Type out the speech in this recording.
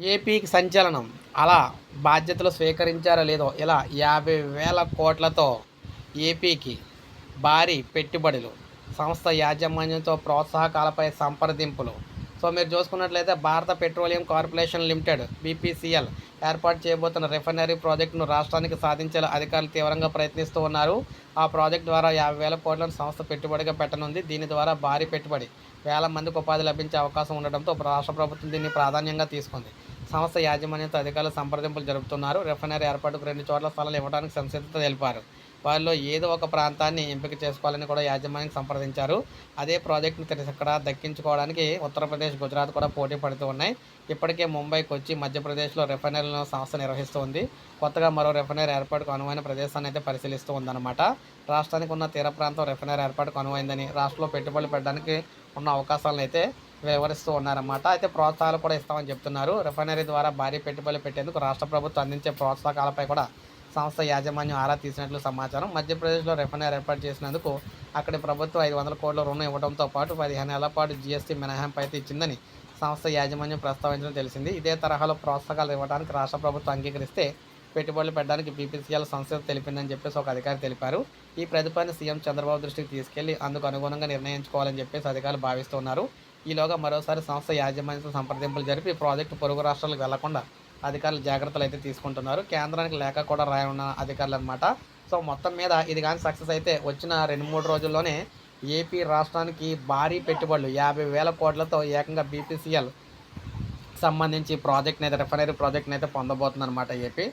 ఏపీకి సంచలనం. అలా బాధ్యతలు స్వీకరించారో లేదో ఇలా యాభై వేల కోట్లతో ఏపీకి భారీ పెట్టుబడులు. సంస్థ యాజమాన్యంతో ప్రోత్సాహకాలపై సంప్రదింపులు. సో మీరు చూసుకున్నట్లయితే భారత పెట్రోలియం కార్పొరేషన్ లిమిటెడ్ బీపీసీఎల్ ఏర్పాటు చేయబోతున్న రిఫైనరీ ప్రాజెక్టును రాష్ట్రానికి సాధించేలా అధికారులు తీవ్రంగా ప్రయత్నిస్తూ ఉన్నారు. ఆ ప్రాజెక్ట్ ద్వారా యాభై వేల కోట్లను సంస్థ పెట్టుబడిగా పెట్టనుంది. దీని ద్వారా భారీ పెట్టుబడి వేల మందికి ఉపాధి లభించే అవకాశం ఉండడంతో రాష్ట్ర ప్రభుత్వం దీన్ని ప్రాధాన్యంగా తీసుకుంది. సంస్థ యాజమాన్యంతో అధికారులు సంప్రదింపులు జరుపుతున్నారు. రిఫైనరీ ఏర్పాటుకు రెండు చోట్ల స్థలాలు ఇవ్వడానికి సంసిద్ధత తెలిపారు. వారిలో ఏదో ఒక ప్రాంతాన్ని ఎంపిక చేసుకోవాలని కూడా యాజమాన్యం సంప్రదించారు. అదే ప్రాజెక్టును ఇక్కడ దక్కించుకోవడానికి ఉత్తరప్రదేశ్ గుజరాత్ కూడా పోటీ పడుతూ ఉన్నాయి. ఇప్పటికే ముంబై కొచ్చి మధ్యప్రదేశ్లో రిఫైనరీలను సంస్థ నిర్వహిస్తుంది. కొత్తగా మరో రిఫైనరీ ఏర్పాటుకు అనువైన ప్రదేశాన్ని అయితే పరిశీలిస్తూ ఉందన్నమాట. రాష్ట్రానికి ఉన్న తీర ప్రాంతం రిఫైనరీ ఏర్పాటుకు అనువైందని రాష్ట్రంలో పెట్టుబడులు పెట్టడానికి ఉన్న అవకాశాలను అయితే వివరిస్తూ ఉన్నారన్నమాట. అయితే ప్రోత్సాహాలు కూడా ఇస్తామని చెప్తున్నారు. రిఫైనరీ ద్వారా భారీ పెట్టుబడులు పెట్టేందుకు రాష్ట్ర ప్రభుత్వం అందించే ప్రోత్సాహకాలపై కూడా సంస్థ యాజమాన్యం ఆరా తీసినట్లు సమాచారం. మధ్యప్రదేశ్లో రిఫైనరీ ఏర్పాటు చేసినందుకు అక్కడి ప్రభుత్వం ఐదు వందల కోట్ల రుణం ఇవ్వడంతో పాటు పదిహేను ఏళ్ళ పాటు జీఎస్టీ మినహాయింపు అయితే ఇచ్చిందని సంస్థ యాజమాన్యం ప్రస్తావించడం తెలిసింది. ఇదే తరహాలో ప్రోత్సాహాలు ఇవ్వడానికి రాష్ట్ర ప్రభుత్వం అంగీకరిస్తే పెట్టుబడులు పెట్టడానికి బీపీసీఎల్ సంస్థ తెలిపిందని చెప్పేసి ఒక అధికారి తెలిపారు. ఈ ప్రతిపాదన సీఎం చంద్రబాబు దృష్టికి తీసుకెళ్ళి అందుకు అనుగుణంగా నిర్ణయించుకోవాలని చెప్పేసి అధికారులు భావిస్తున్నారు. ఈలోగా మరోసారి సంస్థ యాజమాన్యంతో సంప్రదింపులు జరిపి ప్రాజెక్టు పొరుగు రాష్ట్రాలకు వెళ్ళకుండా అధికారులు జాగ్రత్తలు అయితే తీసుకుంటున్నారు. కేంద్రానికి లేఖ కూడా రాయన్న అధికారులు అనమాట సో మొత్తం మీద ఇది కానీ సక్సెస్ అయితే వచ్చిన రెండు మూడు రోజుల్లోనే ఏపీ రాష్ట్రానికి భారీ పెట్టుబడులు యాభై వేల కోట్లతో ఏకంగా బీపీసీఎల్ సంబంధించి ప్రాజెక్ట్ని అయితే రిఫైనరీ ప్రాజెక్ట్ని అయితే పొందబోతుంది అనమాట ఏపీ.